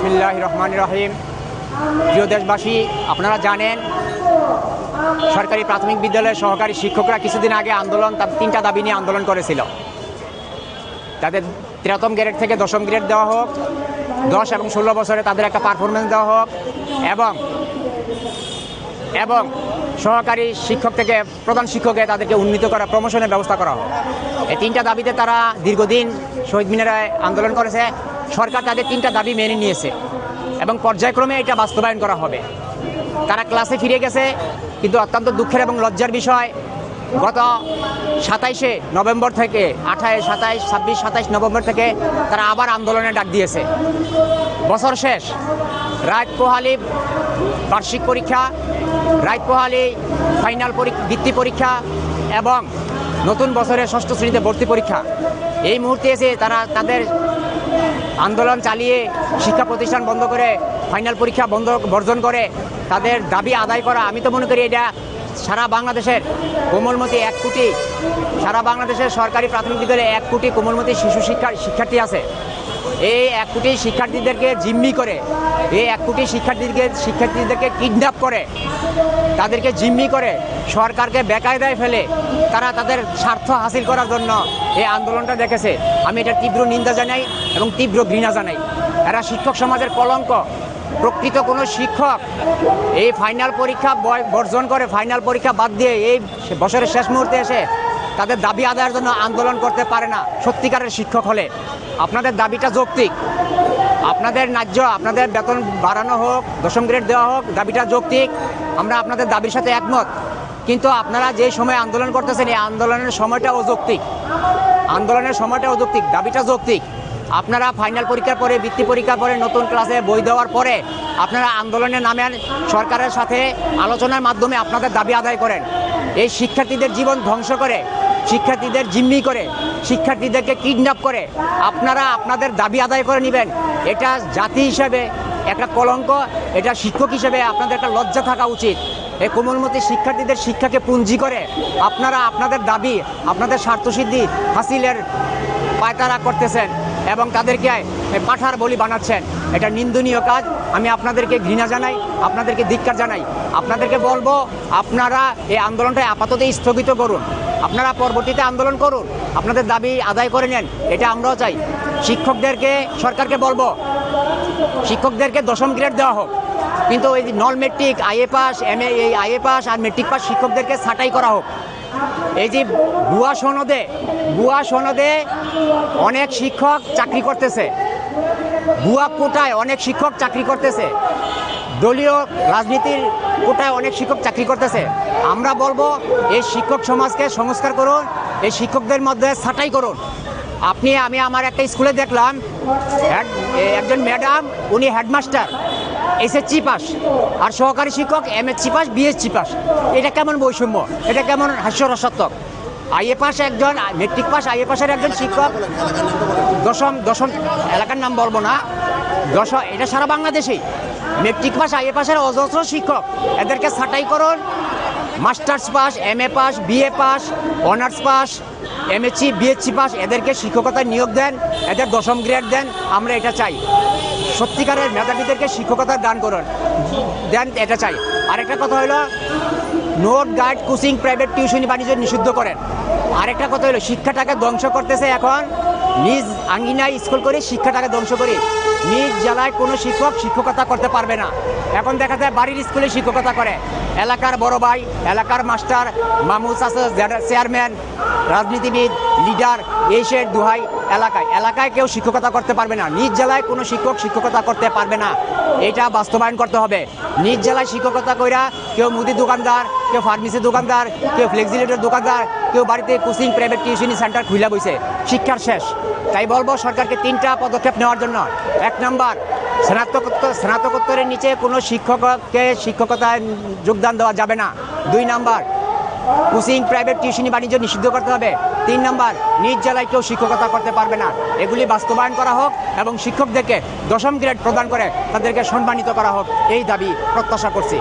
বিসমিল্লাহ রহমান রহিম। প্রিয় দেশবাসী, আপনারা জানেন, সরকারি প্রাথমিক বিদ্যালয়ের সহকারী শিক্ষকরা কিছুদিন আগে আন্দোলন, তার তিনটা দাবি নিয়ে আন্দোলন করেছিল। তাদের তেরোতম গ্রেড থেকে দশম গ্রেড দেওয়া হোক, দশ এবং ষোলো বছরে তাদের একটা পারফরমেন্স দেওয়া হোক, এবং এবং সহকারী শিক্ষক থেকে প্রধান শিক্ষকে তাদেরকে উন্নীত করা প্রমোশনের ব্যবস্থা করা হোক। এই তিনটা দাবিতে তারা দীর্ঘদিন শহীদ মিনারায় আন্দোলন করেছে। সরকার তাদের তিনটা দাবি মেনে নিয়েছে এবং পর্যায়ক্রমে এটা বাস্তবায়ন করা হবে। তারা ক্লাসে ফিরে গেছে, কিন্তু অত্যন্ত দুঃখের এবং লজ্জার বিষয়, গত সাতাইশে নভেম্বর থেকে আঠাইশ সাতাইশ, ছাব্বিশ, সাতাইশ নভেম্বর থেকে তারা আবার আন্দোলনের ডাক দিয়েছে। বছর শেষ রাত পোহালি বার্ষিক পরীক্ষা রাত পোহালি ফাইনাল বৃত্তি পরীক্ষা এবং নতুন বছরের ষষ্ঠ শ্রেণীতে ভর্তি পরীক্ষা। এই মুহূর্তে এসে তারা তাদের আন্দোলন চালিয়ে শিক্ষা প্রতিষ্ঠান বন্ধ করে, ফাইনাল পরীক্ষা বন্ধ বর্জন করে তাদের দাবি আদায় করা। আমি তো মনে করি এটা সারা বাংলাদেশের কোমলমতি এক কোটি, সারা বাংলাদেশের সরকারি প্রাথমিক বিদ্যালয়ে এক কোটি কোমলমতি শিশু শিক্ষা শিক্ষার্থী আছে। এই এক কোটি শিক্ষার্থীদেরকে জিম্মি করে, এই এক কোটি শিক্ষার্থীদেরকে শিক্ষার্থীদেরকে কিডন্যাপ করে, তাদেরকে জিম্মি করে, সরকারকে বেকায়দায় ফেলে তারা তাদের স্বার্থ হাসিল করার জন্য এই আন্দোলনটা দেখেছে। আমি এটা তীব্র নিন্দা জানাই এবং তীব্র ঘৃণা জানাই। এরা শিক্ষক সমাজের কলঙ্ক। প্রকৃত কোনো শিক্ষক এই ফাইনাল পরীক্ষা বর্জন করে ফাইনাল পরীক্ষা বাদ দিয়ে এই বছরের শেষ মুহূর্তে এসে তাদের দাবি আদায়ের জন্য আন্দোলন করতে পারে না। সত্যিকারের শিক্ষক হলে। আপনাদের দাবিটা যৌক্তিক। আপনাদের ন্যায্য, আপনাদের বেতন বাড়ানো হোক, দশম গ্রেড দেওয়া হোক, দাবিটা যৌক্তিক। আমরা আপনাদের দাবির সাথে একমত। কিন্তু আপনারা যে সময় আন্দোলন করতেছেন, এই আন্দোলনের সময়টা অযৌক্তিক আন্দোলনের সময়টা অযৌক্তিক দাবিটা যৌক্তিক। আপনারা ফাইনাল পরীক্ষার পরে, বৃত্তি পরীক্ষার পরে, নতুন ক্লাসে বই দেওয়ার পরে আপনারা আন্দোলনে নামেন, সরকারের সাথে আলোচনার মাধ্যমে আপনাদের দাবি আদায় করেন। এই শিক্ষার্থীদের জীবন ধ্বংস করে শিক্ষার্থীদের জিম্মি করে, শিক্ষার্থীদেরকে কিডন্যাপ করে। আপনারা আপনাদের দাবি আদায় করে নেবেন। এটা জাতি হিসাবে একটা কলঙ্ক, এটা শিক্ষক হিসেবে আপনাদের একটা লজ্জা থাকা উচিত। এই কোমলমতি শিক্ষার্থীদের শিক্ষাকে পুঞ্জি করে আপনারা আপনাদের দাবি, আপনাদের স্বার্থসিদ্ধি হাসিলের পায়তারা করতেছেন এবং তাদেরকে পাঠার বলি বানাচ্ছেন। এটা নিন্দনীয় কাজ। আমি আপনাদেরকে ঘৃণা জানাই, আপনাদেরকে ধিক্কার জানাই। আপনাদেরকে বলব, আপনারা এই আন্দোলনটা আপাতত স্থগিত করুন। আপনারা পরবর্তীতে আন্দোলন করুন। আপনাদের দাবি আদায় করে নেন, এটা আমরাও চাই। শিক্ষকদেরকে, সরকারকে বলব, শিক্ষকদেরকে দশম গ্রেড দেওয়া হোক। কিন্তু এই যে non matric, IA pass M এই আইএ পাস আর মেট্রিক পাস শিক্ষকদেরকে ছাঁটাই করা হোক। এই যে ভুয়া সনদে ভুয়া সনদে অনেক শিক্ষক চাকরি করতেছে। ভুয়া কোটায় অনেক শিক্ষক চাকরি করতেছে। দলীয় রাজনীতির কোটায় অনেক শিক্ষক চাকরি করতেছে। আমরা বলব, এই শিক্ষক সমাজকে সংস্কার করুন, এই শিক্ষকদের মধ্যে ছাঁটাই করুন। আপনি, আমি আমার একটা স্কুলে দেখলাম একজন ম্যাডাম, উনি হেডমাস্টার, এসএসসি পাস, আর সহকারী শিক্ষক M MSc pass, BSc pass. এটা কেমন বৈষম্য? এটা কেমন হাস্যরসাত্মক? আইএ পাস একজন, মেট্রিক পাস, আইএ পাসের একজন শিক্ষক, দশম দশম, এলাকার নাম বলব না, দশ, এটা সারা বাংলাদেশেই। মেট্রিক পাস আইএ পাসের অজস্র শিক্ষক। এদেরকে ছাঁটাই করুন। Masters pass M A pass BA pass honours pass MSc, BSc pass এদেরকে শিক্ষকতায় নিয়োগ দেন, এদের দশম গ্রেড দেন, আমরা এটা চাই। সত্যিকারের মেধাবীদেরকে শিক্ষকতা দান করুন। দেন, এটা চাই। আরেকটা কথা হলো, নোট গাইড কোচিং প্রাইভেট টিউশনি বাণিজ্য নিষিদ্ধ করেন। আরেকটা কথা হলো, শিক্ষাটাকে ধ্বংস করতেছে এখন নিজ আঙ্গিনায় স্কুল করে শিক্ষাটাকে ধ্বংস করে। নিজ জেলায় কোনো শিক্ষক শিক্ষকতা করতে পারবে না। এখন দেখা যায় বাড়ির স্কুলে শিক্ষকতা করে। এলাকার বড় ভাই, এলাকার মাস্টার মামুস আছে চেয়ারম্যান, রাজনীতিবিদ, লিডার এই সে দুহাই এলাকায়। এলাকায় কেউ শিক্ষকতা করতে পারবে না। নিজ জেলায় কোনো শিক্ষক শিক্ষকতা করতে পারবে না। এটা বাস্তবায়ন করতে হবে। নিজ জেলায় শিক্ষকতা কইরা কেউ মুদি দোকানদার, কেউ ফার্মেসি দোকানদার, কেউ ফ্লেক্সিলেটর দোকানদার কেউ বাড়িতে কোচিং প্রাইভেট টিউশনি সেন্টার খুলে বইছে। শিক্ষার শেষ। তাই বলব সরকারকে তিনটা পদক্ষেপ নেওয়ার জন্য। এক নম্বর, স্নাতকোত্তর, স্নাতকোত্তরের নিচে কোনো শিক্ষককে শিক্ষকতায় যোগদান দেওয়া যাবে না। দুই নাম্বার কোচিং প্রাইভেট টিউশনি বাণিজ্য নিষিদ্ধ করতে হবে। তিন নাম্বার, নিজ জেলায় কেউ শিক্ষকতা করতে পারবে না। এগুলি বাস্তবায়ন করা হোক এবং শিক্ষকদেরকে দশম গ্রেড প্রদান করে তাদেরকে সম্মানিত করা হোক। এই দাবি প্রত্যাশা করছি।